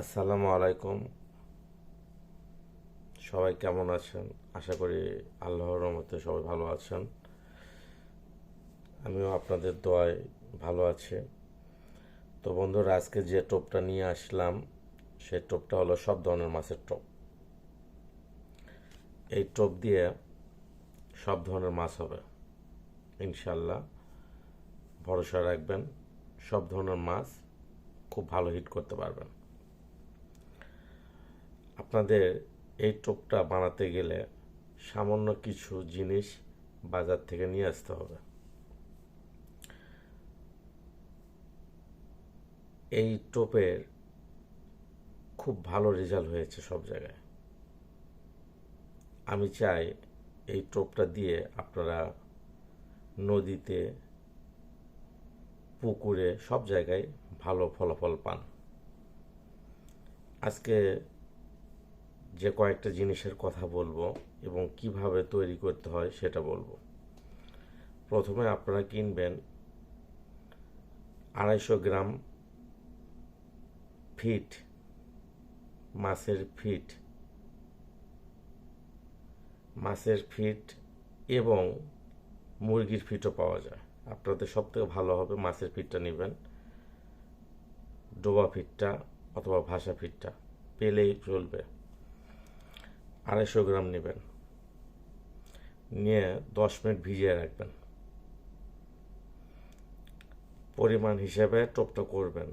আসসালামু আলাইকুম। সবাই কেমন আছেন? আশা করি আল্লাহর রহমতে সবাই ভালো আছেন। আমিও আপনাদের দোয়ায় ভালো আছে। তো বন্ধুরা, আজকে যে টোপটা নিয়ে আসলাম সেই টোপটা হলো সব ধরনের মাছের টোপ। এই টোপ দিয়ে সব ধরনের মাছ হবে ইনশাল্লাহ ভরসা রাখবেন, সব ধরনের মাছ খুব ভালো হিট করতে পারবেন। আপনাদের এই টোপটা বানাতে গেলে সামান্য কিছু জিনিস বাজার থেকে নিয়ে আসতে হবে। এই টোপের খুব ভালো রেজাল্ট হয়েছে সব জায়গায়। আমি চাই এই টোপটা দিয়ে আপনারা নদীতে, পুকুরে সব জায়গায় ভালো ফলাফল পান। আজকে যে কয়েকটা জিনিসের কথা বলব এবং কীভাবে তৈরি করতে হয় সেটা বলব। প্রথমে আপনারা কিনবেন আড়াইশো গ্রাম ফিট, মাছের ফিট মাছের ফিট এবং মুরগির ফিটও পাওয়া যায়। আপনাদের সব থেকে ভালো হবে মাছের ফিটটা নেবেন, ডোবা ফিটটা অথবা ভাষা ফিটটা, পেলেই চলবে। আড়াইশো গ্রাম নেবেন। নিয়ে দশ মিনিট ভিজিয়ে রাখবেন। পরিমাণ হিসেবে টোপটা করবেন।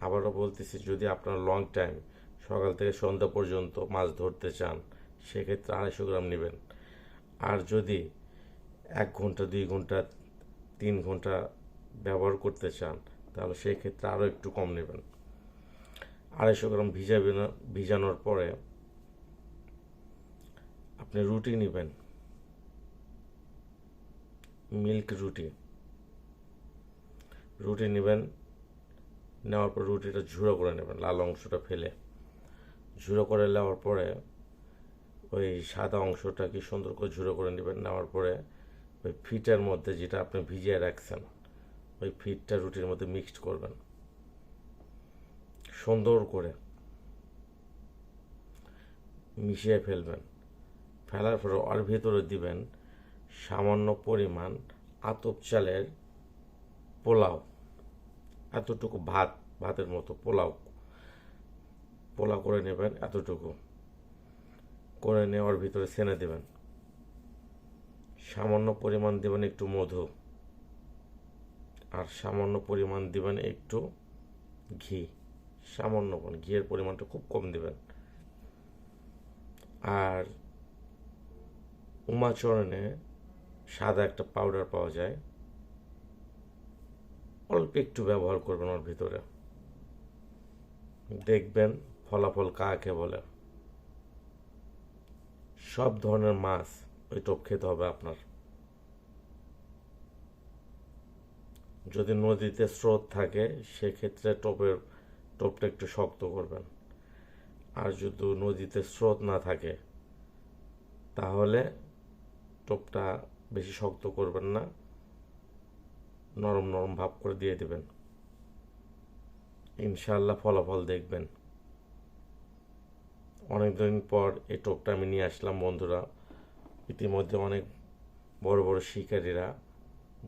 আবারও বলতেছি, যদি আপনার লং টাইম সকাল থেকে সন্ধ্যা পর্যন্ত মাছ ধরতে চান, সেক্ষেত্রে আড়াইশো গ্রাম নেবেন। আর যদি এক ঘণ্টা, দুই ঘণ্টা, তিন ঘণ্টা ব্যবহার করতে চান, তাহলে সেই ক্ষেত্রে আরও একটু কম নেবেন। আড়াইশো গ্রাম ভিজাবেন ভিজানোর পরে আপনি রুটি নেবেন মিল্ক রুটি রুটি নেবেন নেওয়ার পর রুটিটা ঝুড়ো করে নেবেন লাল অংশটা ফেলে ঝুড়ো করে নেওয়ার পরে ওই সাদা অংশটা কি সুন্দর করে ঝুড়ো করে নেবেন নেওয়ার পরে ওই ফিটের মধ্যে যেটা আপনি ভিজিয়ে রাখছেন ওই ফিটটা রুটির মধ্যে মিক্সড করবেন সুন্দর করে মিশিয়ে ফেলবেন ফেলার পরে ওর ভিতরে দিবেন সামান্য পরিমাণ আতপ চালের পোলাও, এতটুকু ভাত, ভাতের মতো পোলাও। পোলাও করে নেবেন এতটুকু। করে নেওয়ার ভিতরে সেনে দেবেন। সামান্য পরিমাণ দেবেন একটু মধু। আর সামান্য পরিমাণ দেবেন একটু ঘি। সামান্য ঘিয়ের পরিমাণটা খুব কম দেবেন। আর উমাচরণে সাদা একটা পাউডার পাওয়া যায়। অল্প একটু ব্যবহার করবেন ওর ভিতরে। দেখবেন ফলাফল কাকে বলে। সব ধরনের মাছ ওই টোপ খেতে হবে আপনার। যদি নদীতে স্রোত থাকে, সেক্ষেত্রে টোপের, টোপটা একটু শক্ত করবেন। আর যদি নদীতে স্রোত না থাকে, তাহলে টোপটা বেশি শক্ত করবেন না। নরম নরম ভাব করে দিয়ে দেবেন। ইনশাল্লাহ ফলাফল দেখবেন। অনেকদিন পর এই টোপটা আমি নিয়ে আসলাম বন্ধুরা। ইতিমধ্যে অনেক বড় বড় শিকারীরা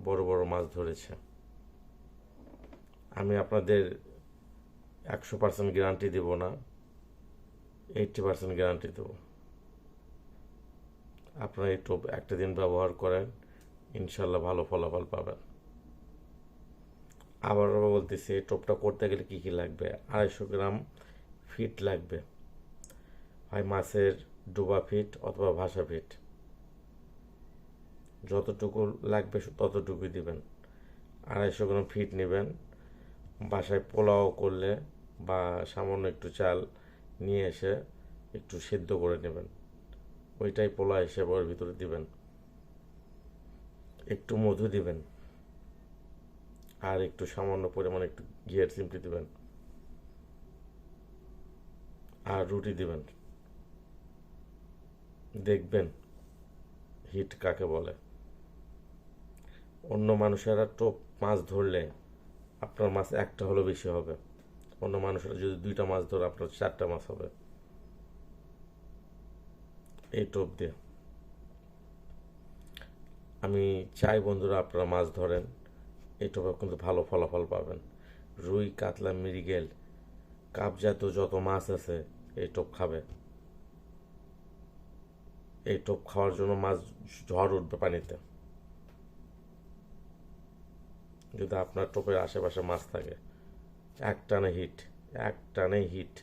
বড় বড় মাছ ধরেছে। আমি আপনাদের একশো পার্সেন্ট গ্যারান্টি দেব না এইটটি পার্সেন্ট গ্যারান্টি দেবো। আপনারা এই টোপ একটা দিন ব্যবহার করেন, ইনশাল্লাহ ভালো ফলাফল পাবেন। আবার বলতেছি, টোপটা করতে গেলে কী কী লাগবে? আড়াইশো গ্রাম ফিট লাগবে। হয় মাছের ডোবা ফিট অথবা ভাষা ফিট। যতটুকু লাগবে ততটুকুই দিবেন। আড়াইশো গ্রাম ফিট নেবেন। বাসায় পোলাও করলে বা সামান্য একটু চাল নিয়ে এসে একটু সেদ্ধ করে নেবেন। ওইটাই পোলা হিসেবে ওর ভিতরে দিবেন। একটু মধু দিবেন। আর একটু সামান্য পরিমাণে একটু ঘিয়ের চিমটি দিবেন। আর রুটি দিবেন। দেখবেন হিট কাকে বলে। অন্য মানুষেরা টোপ মাছ ধরলে আপনার মাছ একটা হলো বেশি হবে। অন্য মানুষেরা যদি দুইটা মাছ ধরে, আপনার চারটা মাছ হবে। এই টোপ দিয়ে আমি চাই বন্ধুরা আপনারা মাছ ধরেন এই টোপে কিন্তু ভালো ফলাফল পাবেন। রুই, কাতলা, মৃগেল, কাপজাত যত মাছ আছে এই টোপ খাবে। এই টোপ খাওয়ার জন্য মাছ ঝড় উঠবে পানিতে। যদি আপনার টোপের আশেপাশে মাছ থাকে, এক টানে হিট এক টানে হিট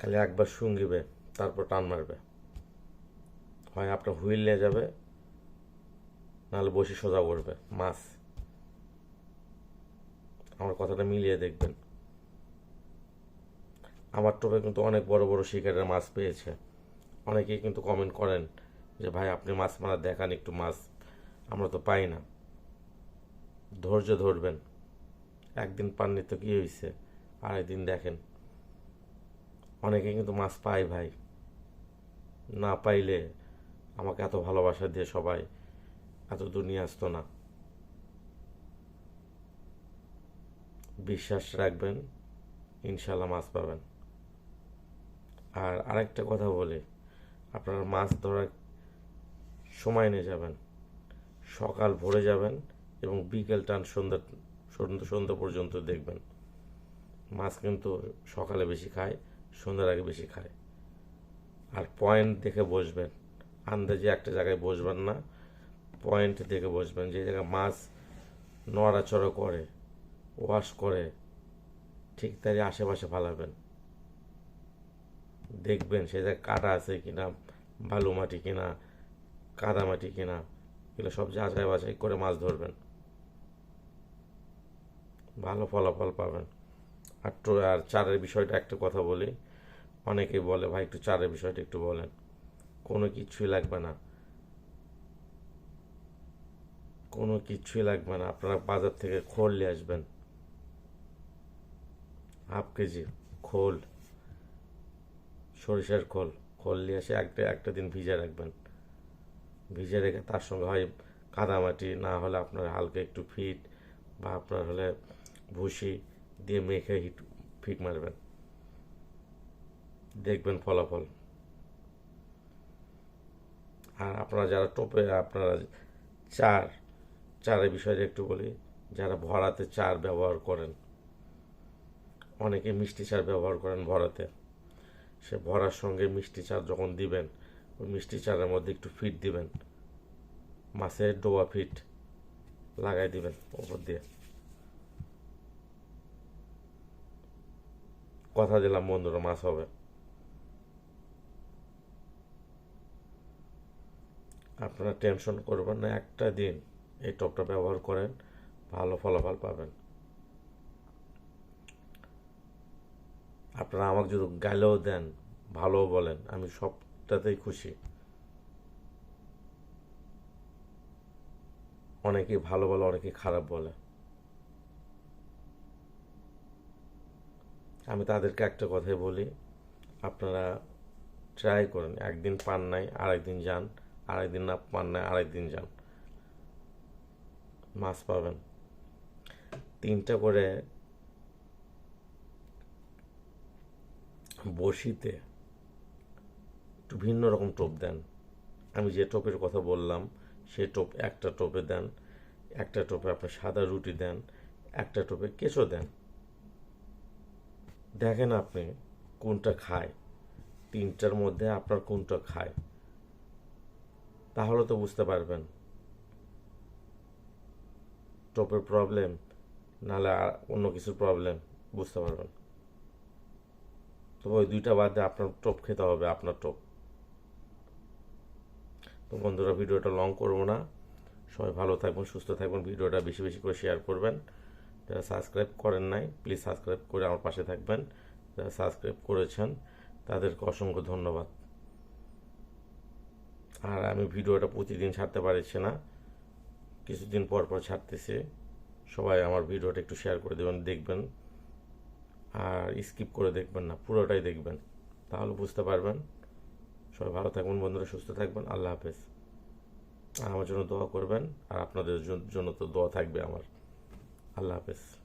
খালি একবার শুঙ্গিবে, তারপর টান মারবে। হয় আপনার হুইল নিয়ে যাবে, নাহলে বসে সোজা করবে মাছ। আমার কথাটা মিলিয়ে দেখবেন। আমার টোপে কিন্তু অনেক বড় বড় শিকারের মাছ পেয়েছে। অনেকেই কিন্তু কমেন্ট করেন যে, ভাই, আপনি মাছ মারা দেখান একটু মাছ, আমরা তো পাই না। ধৈর্য ধরবেন। একদিন পাননি তো কী হয়েছে আরেকদিন দেখেন। অনেকে কিন্তু মাছ পায় ভাই। না পাইলে আমাকে এত ভালোবাসা দিয়ে সবাই এত দূর নিয়ে আসতো না। বিশ্বাস রাখবেন ইনশাল্লাহ মাছ পাবেন। আর আরেকটা কথা বলি, আপনারা মাছ ধরার সময় নিয়ে যাবেন। সকাল ভোরে যাবেন এবং বিকেল টান সন্ধ্যা সন্ধ্যা সন্ধ্যা পর্যন্ত দেখবেন। মাছ কিন্তু সকালে বেশি খায় সন্ধ্যার আগে বেশি খায়। আর পয়েন্ট দেখে বসবেন। আন্দাজে একটা জায়গায় বসবেন না। পয়েন্ট দেখে বসবেন। যে জায়গায় মাছ নড়াচড়া করে, ওয়াশ করে, ঠিক তারই আশেপাশে ফালাবেন। দেখবেন সে জায়গায় কাটা আছে কিনা, বালু মাটি কিনা, কাদা মাটি কিনা, এগুলো সব যাচাই বাছাই করে মাছ ধরবেন। ভালো ফলাফল পাবেন। আর আর চারের বিষয়টা একটা কথা বলি। অনেকে বলে, ভাই, একটু চারের বিষয়টা একটু বলেন। কোনো কিছুই লাগবে না। কোনো কিছুই লাগবে না। আপনারা বাজার থেকে খোল নিয়ে আসবেন। হাফ কেজি খোল, সরিষার খোল খোল নিয়ে এসে একটা একটা দিন ভিজে রাখবেন। ভিজে রেখে তার সঙ্গে হয় কাদামাটি, না হলে আপনার হালকা একটু ফিট বা আপনার হলে ভুসি। দিয়ে মেখে হিট, ফিট মারবেন। দেখবেন ফলাফল। আর আপনারা যারা টোপে, আপনারা চার, চারের বিষয়ে একটু বলি, যারা ভরাতে চার ব্যবহার করেন, অনেকে মিষ্টি চার ব্যবহার করেন ভরাতে। সে ভরার সঙ্গে মিষ্টি চার যখন দিবেন, ওই মিষ্টি চারের মধ্যে একটু ফিট দিবেন। মাছের ডোবা ফিট লাগাই দিবেন ওপর দিয়ে। কথা দিলাম বন্ধুরা, মাছ হবে। আপনারা টেনশন করবেন না, একটা দিন এই টপটা ব্যবহার করেন, ভালো ফলাফল পাবেন। আপনারা আমাকে যদি গালেও দেন, ভালোও বলেন, আমি সবটাতেই খুশি। অনেকেই ভালো বলে অনেকেই খারাপ বলে। আমি তাদেরকে একটা কথাই বলি, আপনারা ট্রাই করেন, একদিন পান নাই, আরেকদিন যান, আরেকদিন না পান নাই, আরেকদিন যান। মাছ পাবেন। তিনটা করে বসিতে একটু ভিন্ন রকম টোপ দেন। আমি যে টোপের কথা বললাম, সে টোপ একটা টোপে দেন, একটা টোপে আপনার সাদা রুটি দেন, একটা টোপে কেঁচো দেন। দেখেন আপনি কোনটা খায়। তিনটার মধ্যে আপনার কোনটা খায়। তাহলে তো বুঝতে পারবেন। টোপের প্রবলেম নাহলে অন্য কিছুর প্রবলেম বুঝতে পারবেন। তবে ওই দুইটা বাদে আপনার টোপ খেতে হবে, আপনার টোপ। তো বন্ধুরা, ভিডিওটা লং করব না। সবাই ভালো থাকবেন, সুস্থ থাকবেন, ভিডিওটা বেশি বেশি করে শেয়ার করবেন। যারা সাবস্ক্রাইব করেন নাই প্লিজ সাবস্ক্রাইব করে আমার পাশে থাকবেন। যারা সাবস্ক্রাইব করেছেন, তাদেরকে অসংখ্য ধন্যবাদ। আর আমি ভিডিওটা প্রতিদিন ছাড়তে পারছি না। কিছুদিন পর পর ছাড়তেছি। সবাই আমার ভিডিওটা একটু শেয়ার করে দেবেন, দেখবেন। আর স্কিপ করে দেখবেন না, পুরোটাই দেখবেন। তাহলে বুঝতে পারবেন। সবাই ভালো থাকবেন, বন্ধুরা সুস্থ থাকবেন। আল্লাহ হাফেজ। আমার জন্য দোয়া করবেন, আর আপনাদের জন্য তো দোয়া থাকবে আমার। আল্লাহ হাফেজ